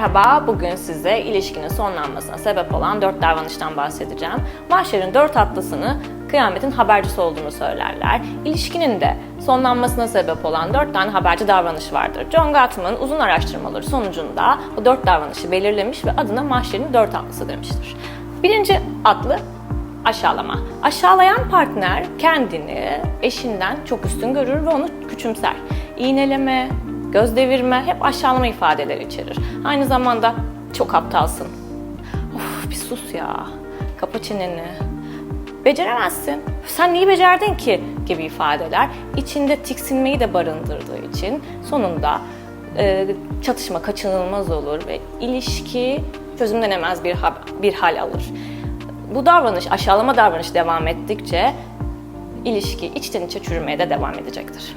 Merhaba, bugün size ilişkinin sonlanmasına sebep olan dört davranıştan bahsedeceğim. Mahşer'in dört atlısını kıyametin habercisi olduğunu söylerler. İlişkinin de sonlanmasına sebep olan dört tane haberci davranış vardır. John Gottman uzun araştırmaları sonucunda bu dört davranışı belirlemiş ve adına Mahşer'in dört atlısı demiştir. Birinci atlı aşağılama. Aşağılayan partner kendini eşinden çok üstün görür ve onu küçümser. İğneleme, göz devirme hep aşağılama ifadeleri içerir. Aynı zamanda çok aptalsın. Of bir sus ya. Kapa çeneni. Beceremezsin. Sen neyi becerdin ki? gibi ifadeler içinde tiksinmeyi de barındırdığı için sonunda e, çatışma kaçınılmaz olur ve ilişki çözümlenemez bir, bir hal alır. Bu davranış, aşağılama davranış devam ettikçe ilişki içten içe çürümeye de devam edecektir.